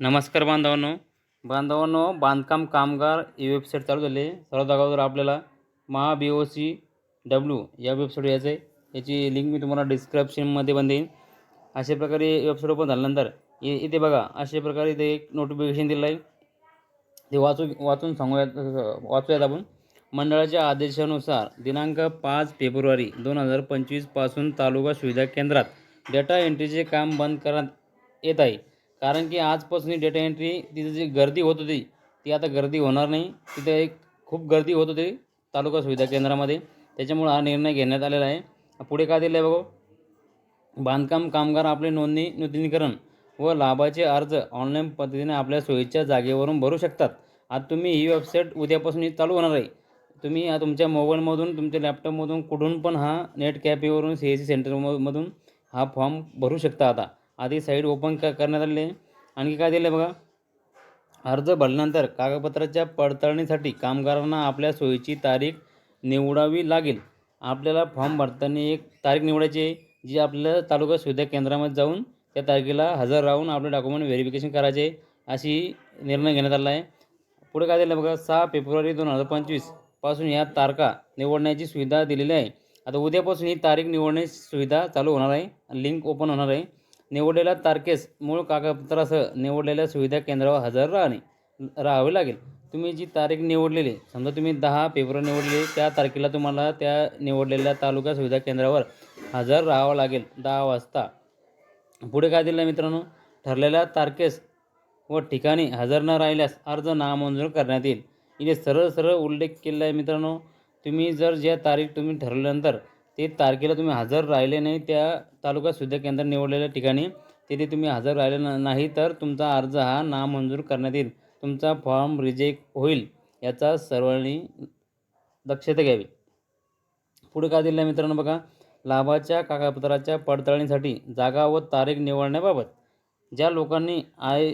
नमस्कार बांधवांनो. बांधवांनो बांधकाम कामगार ही वेबसाईट चालू झाली. आहे सर्वात अगोदर आपल्याला Maha B O C W या वेबसाईट यायचं आहे याची लिंक मी तुम्हाला डिस्क्रिप्शनमध्ये पण देईन. अशा प्रकारे वेबसाईट ओपन झाल्यानंतर इ इथे बघा अशा प्रकारे इथे एक नोटिफिकेशन दिलं आहे. ते वाचू वाचून सांगूयात वाचूयात आपण. मंडळाच्या आदेशानुसार दिनांक पाच फेब्रुवारी दोन हजार पंचवीसपासून तालुका सुविधा केंद्रात डेटा एंट्रीचे काम बंद करण्यात येत आहे. कारण की आजपासून डेटा एंट्री तिथे जी गर्दी होत होती ती आता गर्दी होणार नाही. तिथे एक खूप गर्दी होत होती तालुका सुविधा केंद्रामध्ये. त्याच्यामुळं हा निर्णय घेण्यात आलेला आहे. पुढे काय दिलं आहे बघू? बांधकाम कामगार आपले नोंदणी नूतनीकरण व लाभाचे अर्ज ऑनलाईन पद्धतीने आपल्या सोयीच्या जागेवरून भरू शकतात. आता तुम्ही ही वेबसाईट उद्यापासून चालू होणार आहे. तुम्ही तुमच्या मोबाईलमधून तुमच्या लॅपटॉपमधून कुठून पण हा नेट कॅफेवरून सी एस सी सेंटरमधून हा फॉर्म भरू शकता आता. आधी साईट ओपन क करण्यात आले आणखी काय दिलं आहे बघा? अर्ज भरल्यानंतर कागदपत्राच्या पडताळणीसाठी कामगारांना आपल्या सोयीची तारीख निवडावी लागेल. आपल्याला फॉर्म भरताना एक तारीख निवडायची आहे जी आपल्याला तालुका सुविधा केंद्रामध्ये जाऊन त्या तारखेला हजर राहून आपले डॉक्युमेंट व्हेरिफिकेशन करायचे अशी निर्णय घेण्यात आला आहे. पुढे काय दिलं बघा? सहा फेब्रुवारी दोन हजार पंचवीसपासून या तारखा निवडण्याची सुविधा दिलेली आहे. आता उद्यापासून ही तारीख निवडण्याची सुविधा चालू होणार आहे. लिंक ओपन होणार आहे. निवडलेल्या तारखेस मूळ कागदपत्रासह निवडलेल्या सुविधा केंद्रावर हजर राहणे राहावे लागेल. तुम्ही जी तारीख निवडलेली समजा तुम्ही दहा फेब्रुवारी निवडले त्या तारखेला तुम्हाला त्या निवडलेल्या तालुका सुविधा केंद्रावर हजर राहावं लागेल. दहा वाजता. पुढे काय दिलं मित्रांनो? ठरलेल्या तारखेस व ठिकाणी हजर न राहिल्यास अर्ज नामंजूर करण्यात येईल. इथे सरळ सरळ उल्लेख केलेला आहे मित्रांनो. तुम्ही जर ज्या तारीख तुम्ही ठरवल्यानंतर ते तारखेला तुम्ही हजर राहिले नाही त्या तालुका सुविधा केंद्र निवडलेल्या ठिकाणी तिथे तुम्ही हजर राहिले ना नाही तर तुमचा अर्ज हा नामंजूर करण्यात येईल. तुमचा फॉर्म रिजेक्ट होईल याचा सर्वांनी दक्षता घ्यावी. पुढे काय दिलं मित्रांनो बघा लाभाच्या कागदपत्राच्या पडताळणीसाठी जागा व तारीख निवडण्याबाबत ज्या लोकांनी I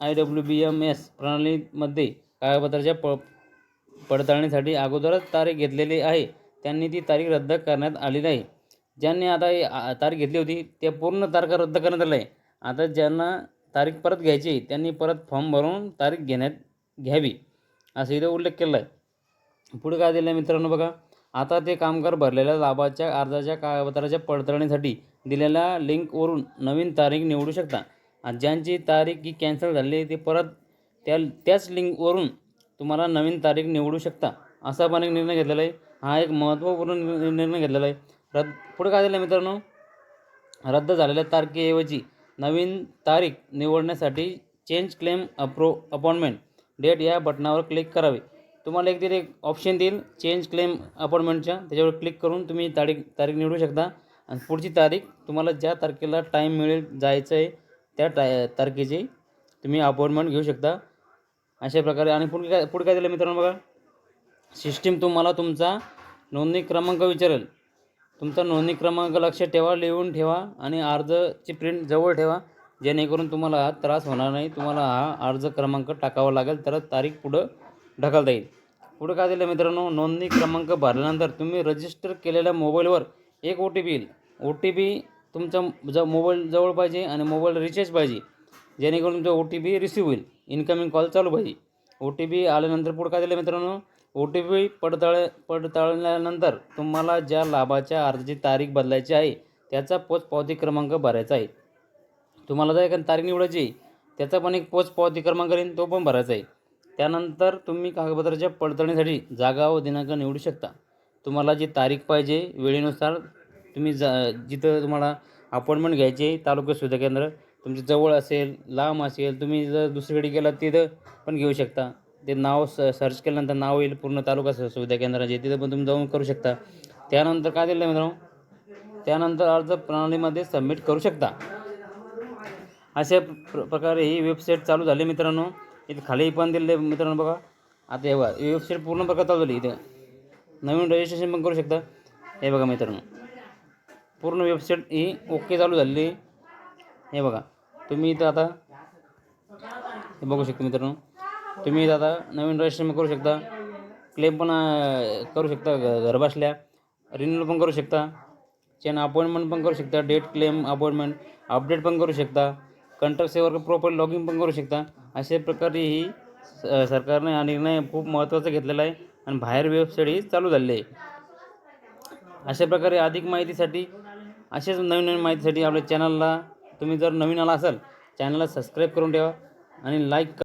I W B M S प्रणालीमध्ये कागदपत्राच्या प पडताळणीसाठी अगोदरच तारीख घेतलेली आहे त्यांनी ती तारीख रद्द करण्यात आलेली आहे. ज्यांनी आता तारीख घेतली होती त्या पूर्ण तारखा रद्द करण्यात आल्या आहे. आता ज्यांना तारीख परत घ्यायची आहे, त्यांनी परत फॉर्म भरून तारीख घेण्यात घ्यावी असं इथं उल्लेख केला आहे. पुढे काय दिलं आहे मित्रांनो बघा आता ते कामगार भरलेल्या लाभाच्या अर्जाच्या कागदपत्राच्या पडताळणीसाठी दिलेल्या लिंकवरून नवीन तारीख निवडू शकता. आणि ज्यांची तारीख ही कॅन्सल झाली आहे ते परत त्या त्याच लिंकवरून तुम्हाला नवीन तारीख निवडू शकता असा पण एक निर्णय घेतलेला आहे. हा एक महत्त्वपूर्ण निर्णय निर्णय घेतलेला आहे. रद्द पुढे काय दिलं आहे मित्रांनो? रद्द झालेल्या तारखेऐवजी नवीन तारीख निवडण्यासाठी चेंज क्लेम अप्रो अपॉइंटमेंट डेट या बटनावर क्लिक करावे. तुम्हाला एक तिथे ऑप्शन देईल चेंज क्लेम अपॉइंटमेंटच्या त्याच्यावर क्लिक करून तुम्ही तारीख तारीख निवडू शकता. आणि पुढची तारीख तुम्हाला ज्या तारखेला टाईम मिळेल जायचं आहे त्या टाय तारखेची तुम्ही अपॉइंटमेंट घेऊ शकता. अशा प्रकारे. आणि पुढे काय पुढे काय दिलं मित्रांनो बघा? सिस्टीम तुम्हाला तुमचा नोंदणी क्रमांक विचारेल. तुमचा नोंदणी क्रमांक लक्षात ठेवा लिहून ठेवा आणि अर्जची प्रिंट जवळ ठेवा जेणेकरून तुम्हाला हा त्रास होणार नाही. तुम्हाला हा अर्ज क्रमांक टाकावा लागेल तरच तारीख पुढं ढकलता येईल. पुढं काय दिलं मित्रांनो? नोंदणी क्रमांक भरल्यानंतर तुम्ही रजिस्टर केलेल्या मोबाईलवर एक ओ टी पी येईल. ओ टी पी तुमचा ज मोबाईल जवळ पाहिजे आणि मोबाईल रिचार्ज पाहिजे जेणेकरून तुमचा ओ टी पी रिसीव्ह होईल. इन्कमिंग कॉल चालू पाहिजे. ओ टी पी आल्यानंतर पुढं काय दिलं मित्रांनो? ओ टी पी पडताळ पडताळल्यानंतर तुम्हाला ज्या लाभाच्या अर्जाची तारीख बदलायची आहे त्याचा पोचपावती क्रमांक भरायचा आहे. तुम्हाला जर एखादी तारीख निवडायची आहे, त्याचा पण एक पोचपावती क्रमांक येईल तो पण भरायचा आहे. त्यानंतर तुम्ही कागदपत्राच्या पडताळणीसाठी जागा व दिनांक निवडू शकता. तुम्हाला जी तारीख पाहिजे वेळेनुसार तुम्ही जा जिथं तुम्हाला अपॉइंटमेंट घ्यायची आहे तालुका सुविधा केंद्र तुमच्या जवळ असेल लांब असेल तुम्ही जर दुसरीकडे गेलात तिथं पण घेऊ शकता. ते नाव स सर्च केल्यानंतर नाव येईल पूर्ण तालुका सुविधा केंद्राचे. तिथं पण तुम्ही जाऊन करू शकता. त्यानंतर काय दिलं मित्रांनो? त्यानंतर अर्ज प्रणालीमध्ये सबमिट करू शकता. अशा प्र प्रकारे ही वेबसाईट चालू झाली मित्रांनो. इथे खाली पण दिले मित्रांनो बघा. आता हे बघा ही वेबसाईट पूर्ण प्रकार चालू झाली इथं. नवीन रजिस्ट्रेशन पण करू शकता. हे बघा मित्रांनो. पूर्ण वेबसाईट ही ओके चालू झालेली. हे बघा. तुम्ही इथं आता हे बघू शकता मित्रांनो. तुम्ही आता नवीन रजिस्ट्रेशन करू शकता. क्लेम पण करू शकता घरबसल्या. रिन्यूअल पण करू शकता. चेन अपॉइंटमेंट पण करू शकता. डेट क्लेम अपॉइंटमेंट अपडेट पण करू शकता. कंट्रक्ट सेवर प्रॉपर लॉगिन पण करू शकता. अशा प्रकारे ही स- सरकारने हा निर्णय खूप महत्त्वाचा घेतलेला आहे आणि बाहेर वेबसाईट ही चालू झालेली आहे. अशा प्रकारे अधिक माहितीसाठी असेच नवीन नवीन माहितीसाठी आपल्या चॅनलला तुम्ही जर नवीन आला असाल चॅनलला सबस्क्राईब करून ठेवा आणि लाईक